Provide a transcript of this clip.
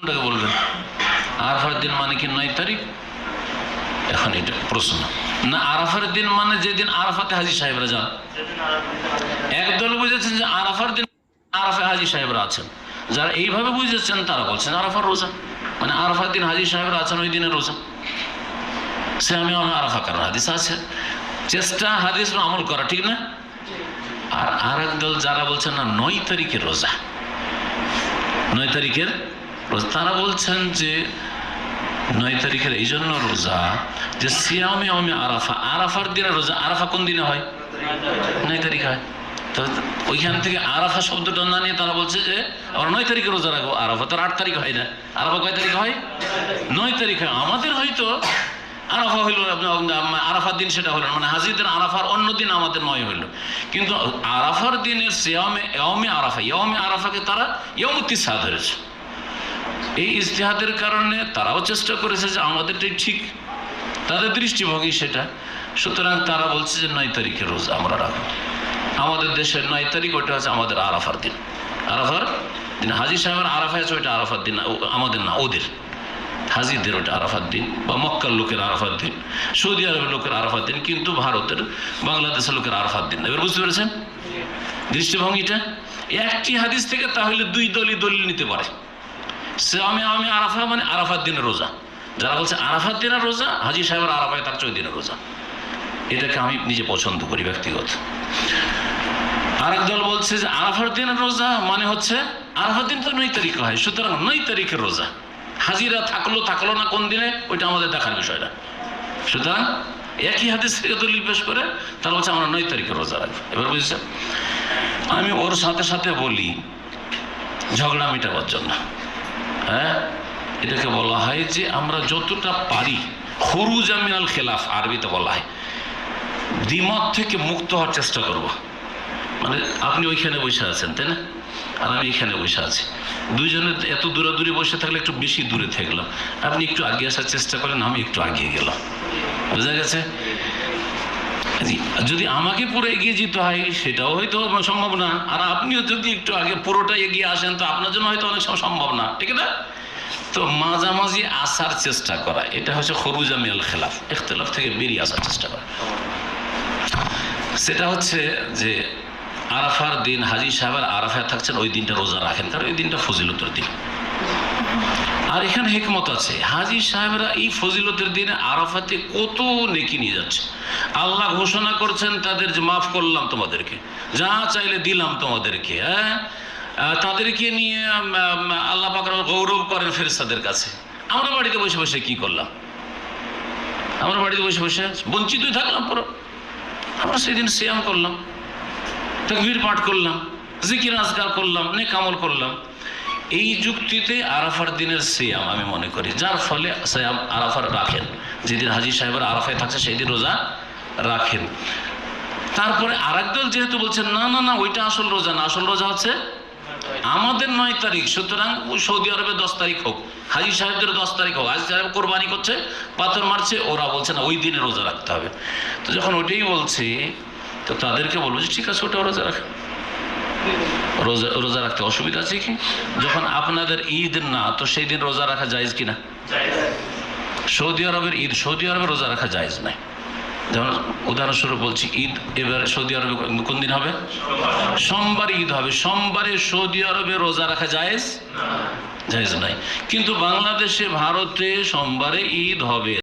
কোনটাকে বলবেন? আরাফার দিন মানে কি নয় তারিখ? এখন এটা প্রশ্ন। না, আরাফার দিন মানে যেদিন আরাফাতে হাজি সাহেবরা যান। একদল বুঝেছেন যে আরাফার দিন আরাফে হাজি সাহেবরা আছেন। যারা এইভাবে বুঝেছেন, তারা বলছেন আরাফার রোজা। মানে আরাফার দিন হাজি সাহেবরা আছেন, ওই দিনের রোজা। সে আমি আমি আরাফা কারণ হাদিস আছে। চেষ্টা হাদিস আমল করা, ঠিক না? আর আর একদল যারা বলছেন না, নয় তারিখের রোজা। নয় তারিখের তারা বলছেন যে নয় তারিখের এই জন্য রোজা, যে সিয়ামে আমি আরাফা, আরাফার দিনে রোজা, আরাফা কোন দিনে হয়? নয় তারিখ হয়। তো ওইখান থেকে আরাফা শব্দটা না নিয়ে তারা বলছে যে আমরা নয় তারিখে রোজা রাখব আরাফা তো আট তারিখ হয় না। আরাফা কয় তারিখ হয়? নয় তারিখ হয়। আমাদের হয়তো আরাফা হইল আরাফার দিন সেটা হলো। মানে হাজিদের আরাফার অন্য দিন আমাদের নয় হইল। কিন্তু আরাফার দিনের সেয়মে এয়মে আরাফা ইয়মে আরাফাকে তারা ইয়মুত্তিসা ধরেছে। এই ইস্তেহাদের কারণে তারাও চেষ্টা করেছে যে আমাদেরটাই ঠিক, তাদের দৃষ্টিভঙ্গি সেটা। সুতরাং তারা বলছে যে নয় তারিখে রোজ আমরা রাখব। আমাদের দেশের নয় তারিখ ওটা আছে আমাদের আরাফার দিন। আরাফার দিন, হাজি সাহেবের আরাফা আছে, ওইটা আরাফার দিন আমাদের না, ওদের। হাজিদের ওটা আরাফার দিন, বা মক্কার লোকের আরাফার দিন, সৌদি আরবের লোকের আরাফার দিন, কিন্তু ভারতের, বাংলাদেশের লোকের আরাফার দিন। এবার বুঝতে পেরেছেন? দৃষ্টিভঙ্গিটা? একটি হাদিস থেকে তাহলে দুই দলই দলিল নিতে পারে। আমি আমি আরাফা মানে আরাফার দিনের রোজা। যারা বলছে আরাফার দিনের রোজা, হাজি সাহেবের আরাফায় তার চোদ্দ দিনের রোজা। এটাকে আমি নিজে পছন্দ করি ব্যক্তিগত। আর দল বলছে যে আরাফার দিনের রোজা মানে হচ্ছে আরাফার দিন তো নয় তারিখ হয়, সুতরাং নয় তারিখের রোজা। হাজিরা থাকল থাকল না কোন দিনে, ওইটা আমাদের দেখার বিষয়টা। সুতরাং একই হাদিস থেকে দলিল পেশ করে, তারা বলছে আমরা নয় তারিখে রোজা রাখব। এবার বুঝেছে? আমি ওর সাথে সাথে বলি, ঝগড়া মেটাবার জন্য। হ্যাঁ? এটাকে বলা হয় যে আমরা যতটা পারি হরুজ মিনাল খেলাফ, আরবিতে বলা হয়। দ্বিমত থেকে মুক্ত হওয়ার চেষ্টা করব। মানে আপনি ওইখানে বসে আছেন, তাই না? আর আমি এখানে বসে আছি। দুইজনে এত দূরাদূরে বসে থাকলে একটু বেশি দূরে থাকলাম। আপনি একটু আগে আসার চেষ্টা করেন, আমি একটু আগিয়ে গেলাম। বোঝা গেছে? জি, যদি আমাকে পুরো এগিয়ে যেতে হয় সেটাও হয়তো সম্ভব না। আর আপনিও যদি একটু আগে পুরোটা এগিয়ে আসেন তো আপনার জন্য হয়তো অনেক সময় সম্ভব না। ঠিক না? তো মাঝামাঝি আসার চেষ্টা করা এটা হচ্ছে খরুজা মিয়াল খেলাফ ইখতলাফ থেকে বেরিয়ে আসার চেষ্টা করা। সেটা হচ্ছে যে আরাফার দিন হাজি সাহেবের আরাফায় থাকছেন ওই দিনটা রোজা রাখেন কারণ ওই দিনটা ফজিলতের দিন। আর এখানে হেকমত আছে। হাজি সাহেবরা এই ফজিলতের দিনে আরাফাতে কত নেকি নিয়ে যাচ্ছে। আল্লাহ ঘোষণা করছেন, তাদের যে মাফ করলাম তোমাদেরকে, যা চাইলে দিলাম তোমাদেরকে হ্যাঁ? তাদেরকে নিয়ে আল্লাহ পাকর গৌরব করেন ফেরেস্তাদের কাছে। আমরা বাড়িতে বসে বসে কি করলাম? আমরা বাড়িতে বসে বসে বঞ্চিতই থাকলাম পুরো। আমরা সেদিন সিয়াম করলাম, তকবীর পাঠ করলাম, জিকির আজকার করলাম নে কামল করলাম। এই যুক্তিতে আরাফার দিনের সিয়াম আমি মনে করি, যার ফলে সিয়াম আরাফার রাখেন। যেদিন হাজির সাহেবের আরাফায় থাকছে সেই দিন রোজা রাখেন। তারপরে আরেক দল যেহেতু বলছেন, না না না, ওইটা আসল রোজা না। আসল রোজা হচ্ছে আমাদের নয় তারিখ, সুতরাং সৌদি আরবে দশ তারিখ হোক, হাজি সাহেবদের দশ তারিখ হোক। হাজি সাহেব কোরবানি করছে, পাথর মারছে, ওরা বলছে, না, ওই দিনে রোজা রাখতে হবে। তো যখন ওইটাই বলছি, তো তাদেরকে বলব যে, ঠিক আছে, ওটাও রোজা রাখে রোজা রোজা রাখতে অসুবিধা আছে কি? যখন আপনাদের ঈদ না, তো সেই দিন রোজা রাখা জায়েজ কিনা? সৌদি আরবের ঈদ, সৌদি আরবে রোজা রাখা জায়েজ নাই। যেমন উদাহরণস্বরূপ বলছি, ঈদ এবারে সৌদি আরবে কোন দিন হবে? সোমবার ঈদ হবে। সোমবারে সৌদি আরবে রোজা রাখা জায়েজ? জায়েজ নাই। কিন্তু বাংলাদেশে, ভারতে সোমবারে ঈদ হবে।